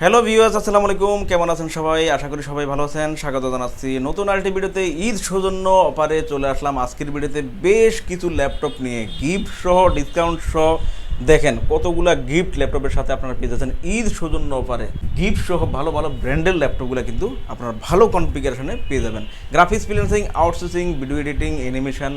Hello viewers আসসালামু আলাইকুম। কেমন আছেন সবাই? আশা করি সবাই ভালো আছেন। স্বাগত জানাচ্ছি নতুন আলটি ভিডিওতে ঈদ সৌজন্য অপারে চলে আসলাম। আজকের ভিডিওতে বেশ কিছু ল্যাপটপ নিয়ে গিফট সহ ডিসকাউন্ট সহ। দেখেন কতগুলা গিফট ল্যাপটপের সাথে আপনারা পেয়ে যাচ্ছেন ঈদ সৌজন্য অফারে। গিফট সহ ভালো ভালো ব্র্যান্ডের ল্যাপটপগুলো কিন্তু আপনারা ভালো কনফিগারেশনে পেয়ে যাবেন। Graphics freelancing outsourcing video editing animation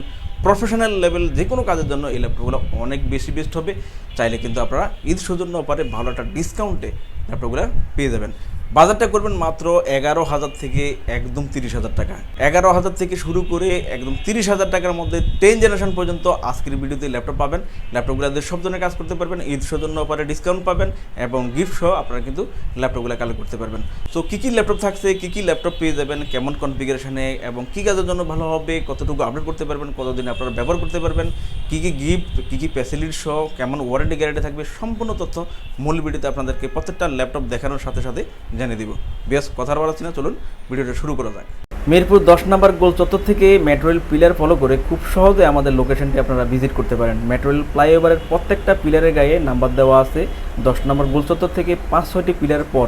professional level যে কোনো কাজের জন্য এই ল্যাপটপগুলো অনেক বেশি বেস্ট হবে। চাইলে কিন্তু আপনারা ঈদ সৌজন্য অফারে ভালো একটা ডিসকাউন্টে ল্যাপটপগুলো পেয়ে যাবেন। বাজারটা করবেন মাত্র এগারো হাজার থেকে একদম তিরিশ হাজার টাকা। এগারো হাজার থেকে শুরু করে একদম তিরিশ হাজার টাকার মধ্যে টেন জেনারেশন পর্যন্ত আজকের ভিডিওতে ল্যাপটপ পাবেন। ল্যাপটপগুলো দিয়ে সব ধরনের কাজ করতে পারবেন, ঈদ সৌজন্য অফারে ডিসকাউন্ট পাবেন এবং গিফট সহ আপনারা কিন্তু ল্যাপটপগুলো কালেক্ট করতে পারবেন। সো কী কী ল্যাপটপ থাকছে, কী কী ল্যাপটপ পেয়ে যাবেন, কেমন কনফিগারেশনে এবং কী কাজের জন্য ভালো হবে, কতটুকু আপডেট করতে পারবেন, কতদিন আপনারা ব্যবহার করতে পারবেন, কী কী গিফট কী কী ফ্যাসিলিটি সহ কেমন ওয়ারেন্টি গ্যারান্টি থাকবে সম্পূর্ণ তথ্য মূল ভিডিওতে আপনাদেরকে প্রত্যেকটা ল্যাপটপ দেখানোর সাথে সাথে জানিয়ে দিব। বেশ কথার বলা না, চলুন ভিডিওটা শুরু করা যাক। মিরপুর দশ নম্বর গোল চত্বর থেকে মেট্রো রেল পিলার ফলো করে খুব সহজে আমাদের লোকেশনটি আপনারা ভিজিট করতে পারেন। মেট্রো রেল ফ্লাইওভারের প্রত্যেকটা পিলারের গায়ে নাম্বার দেওয়া আছে। দশ নম্বর গোল চত্বর থেকে পাঁচ ছয়টি পিলার পর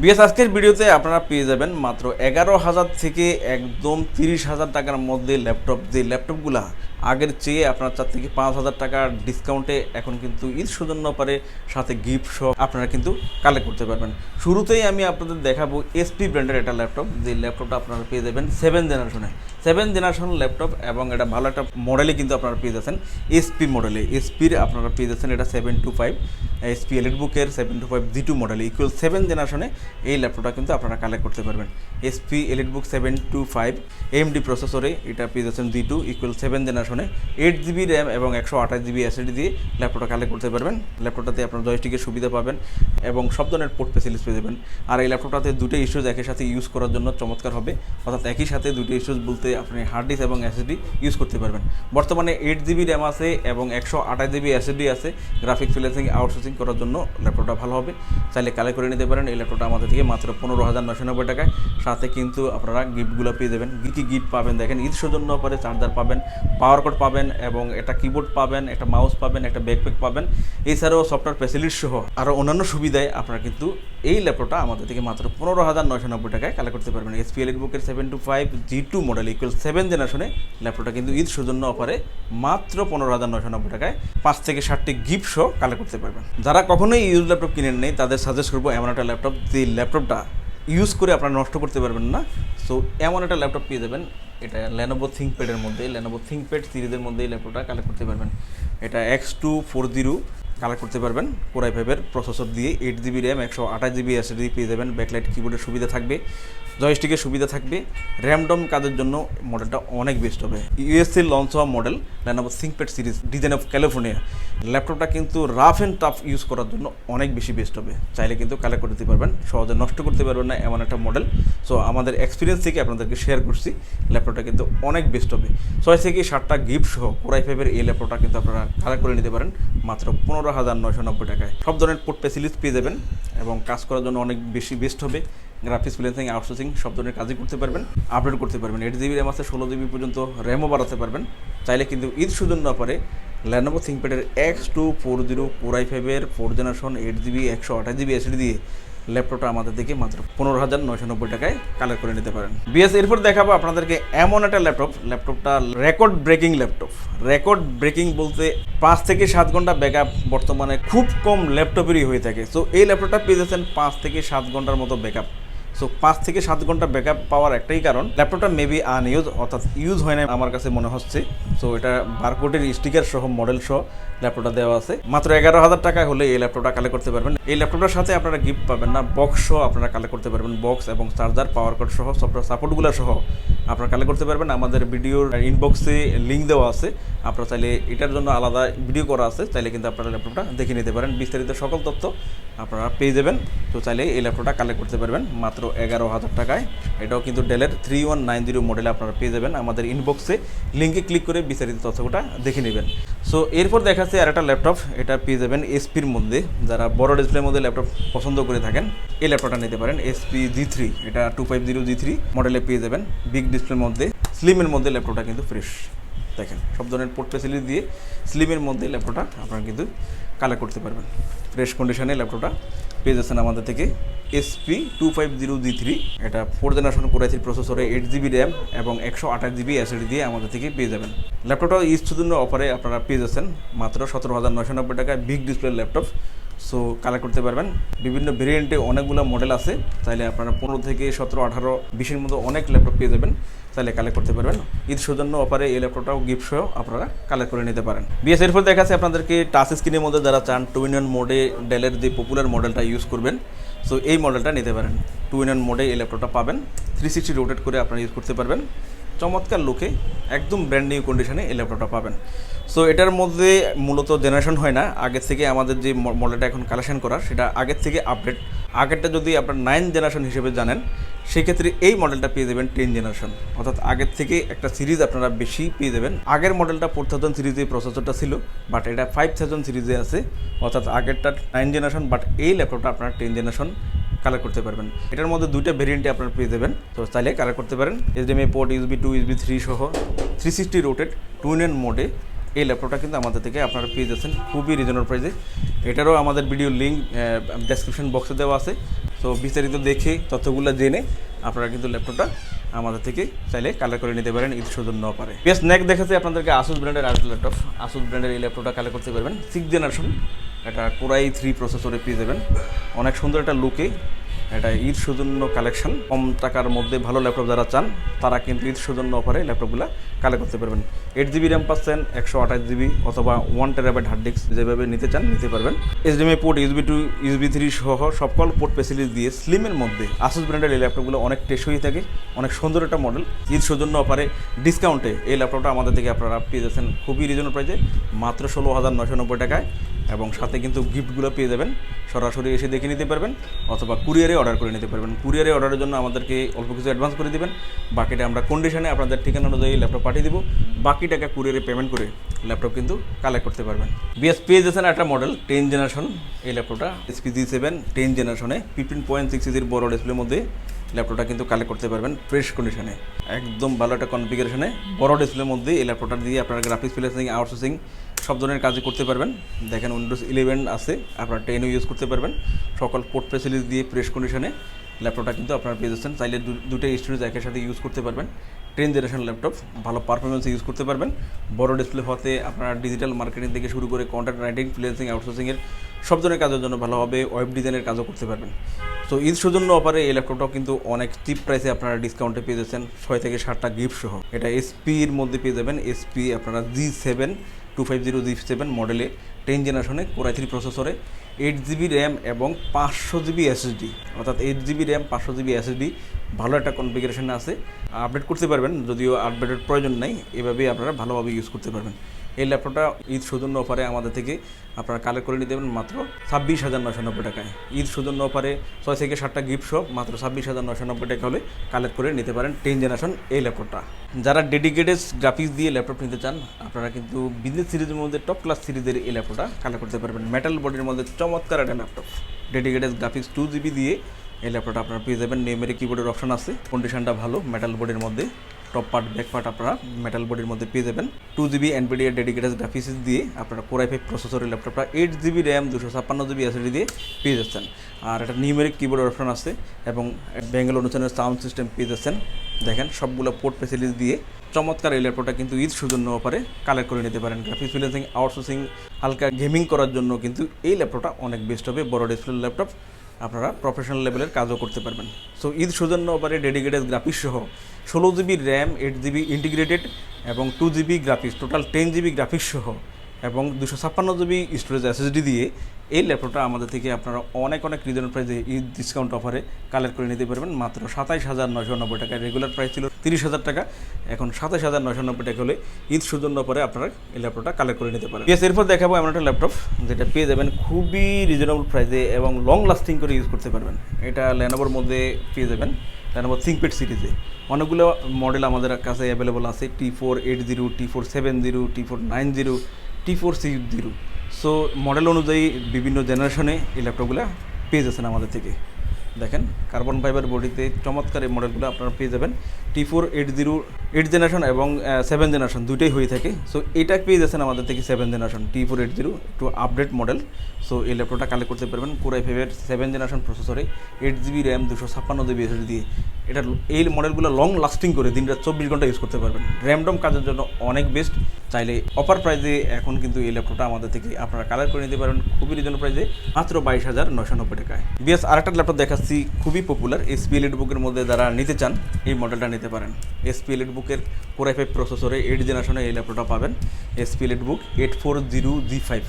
বিএস আজকের ভিডিওতে আপনারা পেয়ে যাবেন মাত্র এগারো হাজার থেকে একদম তিরিশ হাজার টাকার মধ্যে ল্যাপটপ। যে ল্যাপটপগুলা আগের চেয়ে আপনার চার থেকে পাঁচ হাজার টাকার ডিসকাউন্টে এখন কিন্তু ঈদ সৌজন্য পারে, সাথে গিফট সহ আপনারা কিন্তু কালেক্ট করতে পারবেন। শুরুতেই আমি আপনাদের দেখাবো এসপি ব্র্যান্ডের একটা ল্যাপটপ যে ল্যাপটপটা আপনারা পেয়ে যাবেন সেভেন জেনারেশনে সেভেন জেনারেশন ল্যাপটপ এবং এটা ভালো একটা মডেলে কিন্তু আপনারা পেয়ে যাচ্ছেন এসপি মডেলে এসপির আপনারা পেয়ে যাচ্ছেন এটা seven two five S P elite বুকের seven two five G two model equal seven জেনারেশনে এই ল্যাপটপটা কিন্তু আপনারা কালেক্ট করতে পারবেন। S P elite book seven two five M D প্রসেসরে এটা পেয়ে যাচ্ছেন জি টু ইকুয়াল সেভেন জেনারেশনে এইট জিবি র্যাম এবং একশো আঠাশ জিবি এসএডি দিয়ে ল্যাপটপটা কালেক্ট করতে পারবেন। ল্যাপটপটাতে আপনার জয়স্টিকের সুবিধা পাবেন এবং সব ধরনের পোর্ট ফেসিলিটি পেয়ে যাবেন। আর এই ল্যাপটপটাতে দুটো ইস্যুজ একই সাথে ইউজ করার জন্য চমৎকার হবে। অর্থাৎ একই সাথে দুটো ইস্যুজ বলতে আপনি হার্ড ডিস্ক এবং এসএসডি ইউজ করতে পারবেন। বর্তমানে এইট জিবি র্যাম আছে এবং একশো আঠাশ G B S S D আছে। গ্রাফিক ফ্রিল্যান্সিং আউটসোর্সিং করার জন্য ল্যাপটপটা ভালো হবে। চাইলে কালেক্ট করে নিতে পারেন। এই ল্যাপটপটা আমাদের থেকে মাত্র পনেরো হাজার নশো নব্বই টাকায়। সাথে কিন্তু আপনারা গিফটগুলো পেয়ে যাবেন। কী কী গিফট পাবেন দেখেন? ঈদ সৌজন্য পরে চার্জার পাবেন। পাওয়ার কোড পাবেন এবং একটা কিবোর্ড পাবেন, একটা মাউস পাবেন, একটা ব্যাকপ্যাক পাবেন। এছাড়াও সফটওয়্যার ফ্যাসিলিটি সহ আরও অন্যান্য সুবিধায় আপনারা কিন্তু এই ল্যাপটপটা আমাদের থেকে মাত্র পনেরো হাজার নয়শো নব্বই টাকায় কালেক্ট করতে পারবেন। এসপি এলিট বুকের seven two five G two model equal seven জেনারেশনে ল্যাপটপটা কিন্তু ঈদ সৌজন্য অফারে মাত্র পনেরো হাজার নয়শো নব্বই টাকায় পাঁচ থেকে ষাটটি গিফট সহ কালেক্ট করতে পারবেন। যারা কখনোই ইউজ ল্যাপটপ কিনেন নেই, তাদের সাজেস্ট করব এমন একটা ল্যাপটপ যে ল্যাপটপটা ইউজ করে আপনারা নষ্ট করতে পারবেন না। সো এমন একটা ল্যাপটপ পেয়ে যাবেন। এটা ল্যানোভো থিঙ্কপ্যাডের মধ্যে ল্যানোভো থিঙ্কপ্যাড সিরিজের মধ্যে এই ল্যাপটপটা কালেক্ট করতে পারবেন। এটা X two four zero collect করতে পারবেন। কোরাই ফাইভের প্রসেসর দিয়ে এইট জিবি র্যাম একশো আঠাশ জিবি এসএসডি পেয়ে যাবেন। ব্যাকলাইট কিবোর্ডের সুবিধা থাকবে। জয়স্টিকের সুবিধা থাকবে। র্যামডম কাজের জন্য মডেলটা অনেক বেস্ট হবে। ইউএসসি লঞ্চ হওয়া model Lenovo ThinkPad series design of California ল্যাপটপটা কিন্তু রাফ অ্যান্ড টাফ ইউজ করার জন্য অনেক বেশি বেস্ট হবে। চাইলে কিন্তু কালেক্ট করতে পারবেন, সহজে নষ্ট করতে পারবেন না এমন একটা মডেল সো আমাদের এক্সপিরিয়েন্স থেকে আপনাদেরকে শেয়ার করছি ল্যাপটপটা কিন্তু অনেক বেস্ট হবে। ছয় থেকে সাতটা গিফট সহ কোরাই ফাইভের এই ল্যাপটপটা কিন্তু আপনারা কালেক্ট করে নিতে পারেন, মাত্র পনেরো হাজার নয়শো নব্বই টাকায়। সব ধরনের পোর্ট ফেসিলিটি পেয়ে যাবেন এবং কাজ করার জন্য অনেক বেশি বেস্ট হবে। গ্রাফিক্স ফ্রিল্যান্সিং আউটসোর্সিং সব ধরনের কাজই করতে পারবেন আপডেট করতে পারবেন। এইট জিবি র্যাম আছে, ষোলো জিবি পর্যন্ত র্যামও বাড়াতে পারবেন। চাইলে কিন্তু ঈদ সুজন না পারে Lenovo থিঙ্কপ্যাডের X two four zero four I ফাইভের four generation eight G B একশো আঠাশ জিবি এসডি দিয়ে ল্যাপটপটা আমাদের থেকে মাত্র পনেরো হাজার নয়শো নব্বই টাকায় কালেক্ট করে নিতে পারেন। বিএস এরপর দেখাবো আপনাদেরকে এমন একটা ল্যাপটপ ল্যাপটপটা record breaking laptop record breaking বলতে পাঁচ থেকে সাত ঘণ্টা ব্যাকআপ বর্তমানে খুব কম ল্যাপটপেরই হয়ে থাকে। সো এই ল্যাপটপটা পেয়ে যাচ্ছেন পাঁচ থেকে সাত ঘণ্টার মতো ব্যাকআপ সো পাঁচ থেকে সাত ঘণ্টা ব্যাকআপ পাওয়ার একটাই কারণ। ল্যাপটপটা মেবি আনইউজ অর্থাৎ ইউজ হয় না আমার কাছে মনে হচ্ছে। সো এটা বারকোডের স্টিকার সহ মডেল সহ ল্যাপটপটা দেওয়া আছে। মাত্র এগারো হাজার টাকায় হলে এই ল্যাপটপটা কালেক্ট করতে পারবেন। এই ল্যাপটপটার সাথে আপনারা গিফট পাবেন না বক্স সহ আপনারা কালেক্ট করতে পারবেন। বক্স এবং চার্জার পাওয়ার কার্ড সহ সফটওয়্যার সাপোর্টগুলো সহ আপনারা কালেক্ট করতে পারবেন। আমাদের ভিডিওর ইনবক্সে লিঙ্ক দেওয়া আছে। আপনারা চাইলে এটার জন্য আলাদা ভিডিও করা আছে। চাইলে কিন্তু আপনারা ল্যাপটপটা দেখে নিতে পারেন। বিস্তারিত সকল তথ্য আপনারা পেয়ে যাবেন। তো চাইলে এই ল্যাপটপটা কালেক্ট করতে পারবেন। মাত্র এগারো হাজার টাকায়। এটাও কিন্তু ডেলের থ্রি ওয়ান নাইন জিরো মডেলে আপনারা পেয়ে যাবেন। আমাদের ইনবক্সে লিঙ্কে ক্লিক করে বিস্তারিত তথ্যটা দেখে নেবেন। সো এরপর দেখাচ্ছে আর একটা ল্যাপটপ এটা পেয়ে যাবেন এসপির মধ্যে। যারা বড় ডিসপ্লের মধ্যে ল্যাপটপ পছন্দ করে থাকেন, এই ল্যাপটপটা নিতে পারেন এসপি জি থ্রি এটা two five zero G three মডেলে পেয়ে যাবেন বিগ ডিসপ্লের মধ্যে। স্লিমের মধ্যে ল্যাপটপটা কিন্তু ফ্রেশ দেখেন, সব ধরনের পোর্ট ফেসিলিটি দিয়ে স্লিমের মধ্যে ল্যাপটপটা আপনারা কিন্তু কালেক্ট করতে পারবেন। ফ্রেশ কন্ডিশনে ল্যাপটপটা পেয়ে যাচ্ছেন আমাদের থেকে S P two five zero G three এটা ফোর জেনারেশন করেছি প্রসেসরে এইট জিবি র্যাম এবং একশো আঠাশ জিবি এসএডি দিয়ে আমাদের থেকে পেয়ে যাবেন। ল্যাপটপটা জন্য অফারে আপনারা পেয়ে যাচ্ছেন। মাত্র সতেরো হাজার নয়শো নব্বই টাকায় big display laptop so collect করতে পারবেন। বিভিন্ন ভেরিয়েন্টে অনেকগুলো মডেল আছে। চাইলে আপনারা পনেরো থেকে সতেরো আঠারো, বিশের মতো অনেক ল্যাপটপ পেয়ে যাবেন। চাইলে কালেক্ট করতে পারবেন। ঈদ সৌজন্য অফারে এই ল্যাপটপটাও গিফট সহ আপনারা কালেক্ট করে নিতে পারেন। বিএসএর এর ফলে দেখাচ্ছে আপনাদেরকে টাচ স্ক্রিনের মধ্যে যারা চান টু ইন মোডে ডেলের যে পপুলার মডেলটা ইউজ করবেন সো এই মডেলটা নিতে পারেন। টু ইন মোডে এই ল্যাপটপটা পাবেন। থ্রি সিক্সটি রোটেট করে আপনারা ইউজ করতে পারবেন। চমৎকার লুকে একদম ব্র্যান্ড নিউ কন্ডিশনে এই ল্যাপটপটা পাবেন। সো এটার মধ্যে মূলত জেনারেশন হয় না। আগের থেকে আমাদের যে মডেলটা এখন কালেকশন করা সেটা আগের থেকে আপডেট আগেরটা যদি আপনার নাইন জেনারেশন হিসেবে জানেন, সেক্ষেত্রে এই মডেলটা পেয়ে যাবেন টেন জেনারেশন অর্থাৎ আগের থেকে একটা সিরিজ আপনারা বেশি পেয়ে যাবেন। আগের মডেলটা ফোর থাউজেন্ড সিরিজে প্রসেসরটা ছিল বাট এটা ফাইভ থাউজেন্ড সিরিজে আছে। অর্থাৎ আগেরটা নাইন জেনারেশন বাট এই ল্যাপটপটা আপনার টেন জেনারেশন কালার করতে পারবেন। এটার মধ্যে দুইটা ভেরিয়েন্টে আপনারা পেয়ে যাবেন। তো চাইলে কালার করতে পারেন। H D M I port U S B two U S B three সহ three sixty rotated two in মোডে এই ল্যাপটপটা কিন্তু আমাদের থেকে আপনারা পেয়ে যাচ্ছেন। খুবই রিজনেবল প্রাইসে এটারও আমাদের ভিডিও লিঙ্ক ডেসক্রিপশন বক্সে দেওয়া আছে। তো বিস্তারিত দেখে তথ্যগুলো জেনে আপনারা কিন্তু ল্যাপটপটা আমাদের থেকে চাইলে কালার করে নিতে পারেন। ঈদ সৌজন্য পারে। বেশ নেক দেখাচ্ছে আপনাদেরকে আসুস ব্র্যান্ডের আর ল্যাপটপ আসুস ব্র্যান্ডের এই ল্যাপটপটা কালার করতে পারবেন। সিক্স জেনারেশন এটা কোরাই থ্রি প্রসেসরে পেয়ে যাবেন। অনেক সুন্দর একটা লুকে এটা ঈদ সৌজন্য কালেকশন কম টাকার মধ্যে ভালো ল্যাপটপ যারা চান, তারা কিন্তু ঈদ সৌজন্য অফারে ল্যাপটপগুলো কালেক্ট করতে পারবেন। এইট জিবি র্যাম পাচ্ছেন, একশো আঠাশ জিবি অথবা ওয়ান টেরাবাইট হার্ড ডিস্ক যেভাবে নিতে চান, নিতে পারবেন। H D M I port U S B two U S B three সহ সকল পোর্ট ফেসিলিটি দিয়ে স্লিমের মধ্যে আসুস ব্র্যান্ডের এই ল্যাপটপগুলো অনেক টেসই থাকে, অনেক সুন্দর একটা মডেল ঈদ সৌজন্য অফারে ডিসকাউন্টে এই ল্যাপটপটা আমাদের থেকে আপনারা পেয়ে যাচ্ছেন খুবই রিজনেবল প্রাইসে মাত্র ষোলো হাজার নশো নব্বই টাকায় এবং সাথে কিন্তু গিফটগুলো পেয়ে যাবেন। সরাসরি এসে দেখে নিতে পারবেন অথবা কুরিয়ারে অর্ডার করে নিতে পারবেন। কুরিয়ারে অর্ডারের জন্য আমাদেরকে অল্প কিছু অ্যাডভান্স করে দেবেন। বাকিটা আমরা কন্ডিশনে আপনাদের ঠিকানা অনুযায়ী ল্যাপটপ পাঠিয়ে দিব। বাকি টাকা কুরিয়ারে পেমেন্ট করে ল্যাপটপ কিন্তু কালেক্ট করতে পারবেন। বিএস পেয়ে যাচ্ছেন একটা মডেল টেন জেনারেশন এই ল্যাপটপটা S P G seven ten জেনারেশনে ফিফটিন পয়েন্ট সিক্স ইজির বড় ডিসপ্লের মধ্যে ল্যাপটপটা কিন্তু কালেক্ট করতে পারবেন ফ্রেশ কন্ডিশনে একদম ভালো একটা কনফিগারেশনে বড় ডিসপ্লের মধ্যে এই ল্যাপটপটা দিয়ে আপনারা গ্রাফিক্স ফিলেসিং আউটসোর্সিং সব ধরনের কাজই করতে পারবেন। দেখেন উইন্ডোজ ইলেভেন আছে, আপনার টেনও ইউজ করতে পারবেন। সকল পোর্ট ফেসিলিটি দিয়ে ফ্রেশ কন্ডিশনে ল্যাপটপটা কিন্তু আপনারা পেয়ে যাচ্ছেন। চাইলে দুটো স্টোরেজ একের সাথে ইউজ করতে পারবেন। টেন জেনারেশন ল্যাপটপ ভালো পারফরমেন্স ইউজ করতে পারবেন। বড় ডিসপ্লে হতে আপনারা ডিজিটাল মার্কেটিং থেকে শুরু করে কন্টেন্ট রাইটিং ফ্রিল্যান্সিং আউটসোর্সিংয়ের সব ধরনের কাজের জন্য ভালো হবে ওয়েব ডিজাইনের কাজও করতে পারবেন। সো ঈদ সৌজন্য অফারে এই ল্যাপটপটাও কিন্তু অনেক চিপ প্রাইসে আপনারা ডিসকাউন্টে পেয়ে যাচ্ছেন। ছয় থেকে সাতটা গিফট সহ। এটা এসপির মধ্যে পেয়ে যাবেন। এসপি আপনারা G seven two five zero G seven মডেলে টেন জেনারেশনে কোরাই থ্রি প্রসেসরে এইট জিবি র্যাম এবং পাঁচশো G B S S D অর্থাৎ এইট জিবি র্যাম পাঁচশো G B S S D ভালো একটা কনফিগারেশন আছে। আপডেট করতে পারবেন, যদিও আপডেটের প্রয়োজন নাই, এভাবেই আপনারা ভালোভাবে ইউজ করতে পারবেন। এই ল্যাপটপটা ঈদ সৌজন্য অফারে আমাদের থেকে আপনারা কালেক্ট করে নিতে পারবেন মাত্র ছাব্বিশ হাজার নশো নব্বই টাকায়। ঈদ সৌজন্য অফারে ছয় থেকে সাতটা গিফট সব মাত্র ছাব্বিশ হাজার নশো নব্বই টাকা হলে কালেক্ট করে নিতে পারেন টেন জেনারেশন এই ল্যাপটপটা যারা ডেডিকেটেড গ্রাফিক্স দিয়ে ল্যাপটপ নিতে চান, আপনারা কিন্তু বিজনেস সিরিজের মধ্যে টপ ক্লাস সিরিজের এই ল্যাপটপটা কালেক্ট করতে পারবেন। মেটাল বডির মধ্যে চমৎকার একটা laptop dedicated graphics two G B দিয়ে এই ল্যাপটপটা আপনারা পেয়ে যাবেন। নেমেরি কিবোর্ডের অপশন আছে। কন্ডিশনটা ভালো মেটাল বডির মধ্যে। টপ পার্ট ব্যাক পার্ট আপনারা মেটাল বডির মধ্যে পেয়ে যাবেন। টু জিবি এনপিডিআর ডেডিকেটেড গ্রাফিক্স দিয়ে আপনারা কোরাই ফাইভ প্রসেসরের ল্যাপটপটা এইট জিবি র্যাম দুশো ছাপ্পান্ন জিবি এসএসডি দিয়ে পেয়ে যাচ্ছেন। আর একটা নিউমেরিক কিবোর্ডের অপশন আছে এবং বেঙ্গল অনুষ্ঠানের সাউন্ড সিস্টেম পেয়ে যাচ্ছেন। দেখেন, সবগুলো পোর্ট ফেসিলিটি দিয়ে চমৎকার এই ল্যাপটপটা কিন্তু ঈদ সৌজন্য অফারে কালেক্ট করে নিতে পারেন। গ্রাফিক্স ফ্রিল্যান্সিং আউটসোর্সিং হালকা গেমিং করার জন্য কিন্তু এই ল্যাপটপটা অনেক বেস্ট হবে। বড় ডিসপ্লে ল্যাপটপ আপনারা প্রফেশনাল লেভেলের কাজও করতে পারবেন। সো ঈদ সৌজন্য অফারে ডেডিকেটেড গ্রাফিক্স সহ ষোলো GB RAM eight GB integrated এবং two GB graphics total ten GB graphics সহ এবং দুশো ছাপ্পান্ন জিবি স্টোরেজ এসএসডি দিয়ে এই ল্যাপটপটা আমাদের থেকে আপনারা অনেক অনেক রিজনেবল প্রাইসে ঈদ ডিসকাউন্ট অফারে কালেক্ট করে নিতে পারবেন। মাত্র সাতাইশ হাজার নয়শো নব্বই টাকায় রেগুলার প্রাইস ছিল। তিরিশ হাজার টাকা। এখন সাতাশ হাজার নয়শো নব্বই টাকা হলে ঈদ সৌজন্য পরে আপনারা এই ল্যাপটপটা কালেক্ট করে নিতে পারেন। এরপর দেখাবো এমন একটা ল্যাপটপ যেটা পেয়ে যাবেন খুবই রিজনেবল প্রাইসে এবং লং লাস্টিং করে ইউজ করতে পারবেন। এটা ল্যানোভোর মধ্যে পেয়ে যাবেন ল্যানোভো থিঙ্কপ্যাড সিরিজে অনেকগুলো মডেল আমাদের কাছে অ্যাভেলেবল আছে T four eight zero T four seven zero T four nine zero T four six zero so model অনুযায়ী বিভিন্ন জেনারেশনে এই ল্যাপটপগুলো পেয়ে যাচ্ছেন আমাদের থেকে। দেখেন কার্বন ফাইবার বডিতে চমৎকার এই মডেলগুলো আপনারা পেয়ে যাবেন। T four eight zero eight generation এবং সেভেন জেনারেশন দুইটাই হয়ে থাকে। সো এটা পেয়ে যাচ্ছেন আমাদের থেকে seven generation T four eight zero একটু আপডেট মডেল সো এই ল্যাপটপটা কালেক্ট করতে পারবেন কোরাই ফাইভের সেভেন জেনারেশন প্রসেসরে এইট জিবি র্যাম দুশো ছাপ্পান্ন জিবি এসএস দিয়ে। এটা এই মডেলগুলো লং লাস্টিং করে দিন রাত চব্বিশ ঘণ্টা ইউজ করতে পারবেন। র্যামডম কাজের জন্য অনেক বেস্ট চাইলে অফার প্রাইজে এখন কিন্তু এই ল্যাপটপটা আমাদের থেকে আপনারা কালেক্ট করে নিতে পারেন। খুবই রিজনেবল প্রাইজে মাত্র বাইশ হাজার নশো নব্বই টাকায়। বিএস আরেকটা ল্যাপটপ দেখাচ্ছি। খুবই পপুলার এসপি এলিট বুকের মধ্যে যারা নিতে চান, এই মডেলটা নিতে পারেন। এসপি এলিট বুকের কোর ফাইভ প্রসেসরে এইট জেনারেশনে এই ল্যাপটপটা পাবেন। SP EliteBook eight four zero G five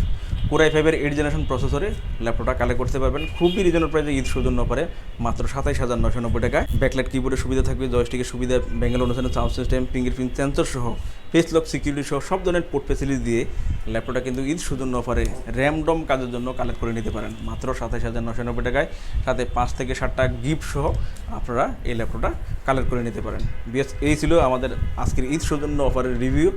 core i ফাইভের এইট জেনারেশন প্রসেসরে ল্যাপটপটা কালেক্ট করতে পারবেন। খুবই রিজনেবল প্রাইসে ঈদ সৌজন্য পরে, মাত্র সাতাইশ হাজার নশো নব্বই টাকায়। ব্যাকলাইট কিবোর্ডের সুবিধা থাকবে জয়স্টিকের সুবিধা বেঙ্গল অনুসারে সাউন্ড সিস্টেম ফিঙ্গারপ্রিন্ট সেন্সর সহ ফেস লক সিকিউরিটি সহ সব ধরনের পোর্ট ফেসিলিটি দিয়ে ল্যাপটপটা কিন্তু ঈদ সৌজন্য অফারে র্যামডম কাজের জন্য কালেক্ট করে নিতে পারেন। মাত্র সাতাইশ হাজার নশো নব্বই টাকায় সাথে পাঁচ থেকে ষাটটা গিফট সহ আপনারা এই ল্যাপটপটা কালেক্ট করে নিতে পারেন। বিএস এই ছিল আমাদের আজকের ঈদ সৌজন্য অফারের রিভিউ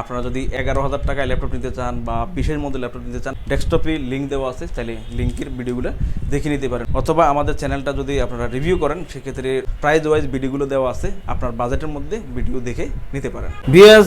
আপনারা যদি এগারো হাজার টাকায় ল্যাপটপ নিতে চান বা বিশের মধ্যে ল্যাপটপ নিতে চান ডেস্কটপে লিঙ্ক দেওয়া আছে, তাহলে লিঙ্কের ভিডিওগুলো দেখে নিতে পারেন। অথবা আমাদের চ্যানেলটা যদি আপনারা রিভিউ করেন, সেক্ষেত্রে প্রাইস ওয়াইজ ভিডিওগুলো দেওয়া আছে, আপনার বাজেটের মধ্যে ভিডিও দেখে নিতে পারেন। বিএস